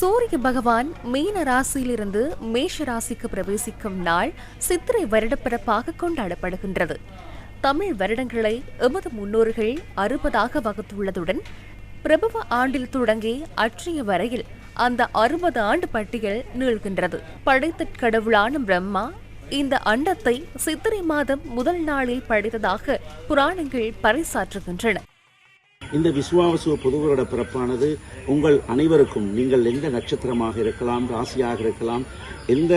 சூரிய பகவான் மீன ராசியிலிருந்து மேஷ ராசிக்கு பிரவேசிக்கும் நாள் சித்திரை வருடப்பிறப்பாக கொண்டாடப்படுகின்றது. தமிழ் வருடங்களை எமது முன்னோர்கள் அறுபதாக வகுத்துள்ளதுடன் பிரபவ ஆண்டில் தொடங்கி அற்றைய வரையில் அந்த அறுபது ஆண்டு பட்டியல் நீள்கின்றது. படைத்த கடவுளான பிரம்மா இந்த அண்டத்தை சித்திரை மாதம் முதல் நாளில் படைத்ததாக புராணங்கள் பறைசாற்றுகின்றன. இந்த விசுவாவசு புதுவருட பிறப்பானது உங்கள் அனைவருக்கும் நீங்கள் எந்த நட்சத்திரமாக இருக்கலாம் ராசியாக இருக்கலாம் எந்த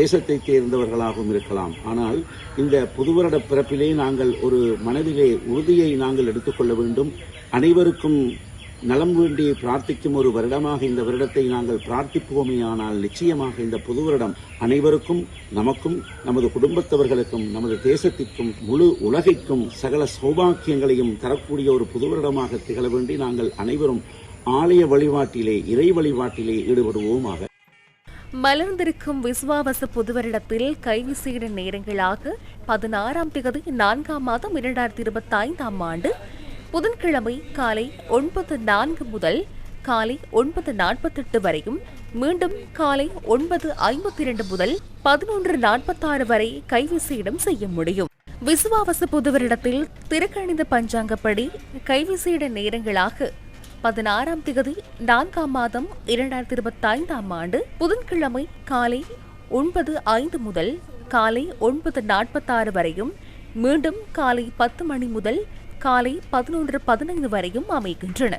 தேசத்தை சேர்ந்தவர்களாகவும் இருக்கலாம். ஆனால் இந்த புதுவருட பிறப்பிலே நாங்கள் ஒரு மனதிலே உறுதியை நாங்கள் எடுத்துக்கொள்ள வேண்டும். அனைவருக்கும் நலம் வேண்டி பிரார்த்திக்கும் ஒரு வருடமாக இந்த வருடத்தை நாங்கள் பிரார்த்திப்போமே ஆனால் நிச்சயமாக இந்த புது வருடம் அனைவருக்கும் நமக்கும் நமது குடும்பத்தவர்களுக்கும் நமது தேசத்திற்கும் முழு உலகைக்கும் சகல சௌபாக்கியங்களையும் தரக்கூடிய ஒரு புது வருடமாக திகழ வேண்டி நாங்கள் அனைவரும் ஆலய வழிபாட்டிலே இறை வழிபாட்டிலே ஈடுபடுவோமாக. மலர்ந்திருக்கும் விஸ்வாவச புதுவரிடத்தில் கைவிசேட நேரங்களாக பதினாறாம் திகதி நான்காம் மாதம் இரண்டாயிரத்தி இருபத்தி ஐந்தாம் ஆண்டு புதன்கிழமை காலை ஒன்பது நான்கு முதல் காலை ஒன்பது நாற்பத்தெட்டு வரையும் மீண்டும் காலை ஒன்பது ஐம்பத்தி இரண்டு முதல் பதினொன்று நாற்பத்தாறு வரை கைவிசையிடம் செய்ய முடியும். விசுவாவச புதுவரிடத்தில் திருக்கணித பஞ்சாங்கப்படி கைவிசையிட நேரங்களாக பதினாறாம் திகதி நான்காம் மாதம் இரண்டாயிரத்தி இருபத்தி ஐந்தாம் ஆண்டு புதன்கிழமை காலை ஒன்பது ஐந்து முதல் காலை ஒன்பது நாற்பத்தாறு வரையும் மீண்டும் காலை பத்து மணி முதல் காலை பதினொன்று பதினைந்து வரையும் அமைகின்றன.